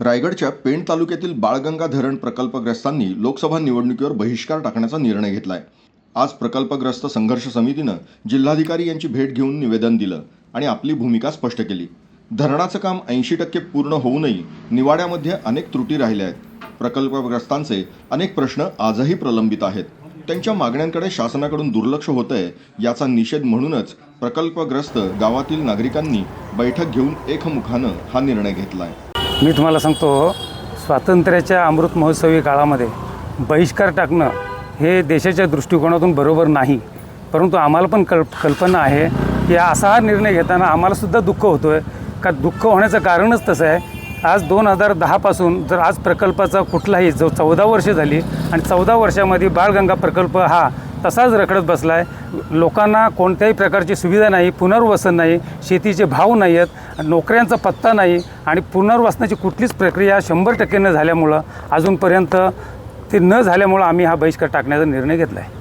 रायगडच्या पेण तालुक्यातील बाळगंगा धरण प्रकल्पग्रस्तांनी लोकसभा निवडणुकीवर बहिष्कार टाकण्याचा निर्णय घेतलाय. आज प्रकल्पग्रस्त संघर्ष समितीनं जिल्हाधिकारी यांची भेट घेऊन निवेदन दिलं आणि आपली भूमिका स्पष्ट केली. धरणाचं काम ऐंशी टक्के पूर्ण होऊनही निवाड्यामध्ये अनेक त्रुटी राहिल्या आहेत. प्रकल्पग्रस्तांचे अनेक प्रश्न आजही प्रलंबित आहेत. त्यांच्या मागण्यांकडे शासनाकडून दुर्लक्ष होतंय याचा निषेध म्हणूनच प्रकल्पग्रस्त गावातील नागरिकांनी बैठक घेऊन एकमुखानं हा निर्णय घेतला आहे मी तुम्हाला सांगतो स्वातंत्र्याच्या अमृत महोत्सवी काळामध्ये बहिष्कार टाकणं हे देशाच्या दृष्टिकोनातून बरोबर नाही. परंतु आम्हाला पण कल्प कल्पना आहे की असा हा निर्णय घेताना आम्हालासुद्धा दुःख होतो आहे का दुःख होण्याचं कारणच तसं आहे आज दोन हजार दहापासून जर आज प्रकल्पाचा कुठलाही जो चौदा वर्ष झाली आणि चौदा वर्षामध्ये बाळगंगा प्रकल्प हा तसाच रखडत बसला आहे लोकांना कोणत्याही प्रकारची सुविधा नाही पुनर्वसन नाही शेतीचे भाव नाही आहेत नोकऱ्यांचा पत्ता नाही आणि पुनर्वसनाची कुठलीच प्रक्रिया शंभर टक्के न झाल्यामुळं अजूनपर्यंत ते न झाल्यामुळं आम्ही हा बहिष्कार टाकण्याचा निर्णय घेतला आहे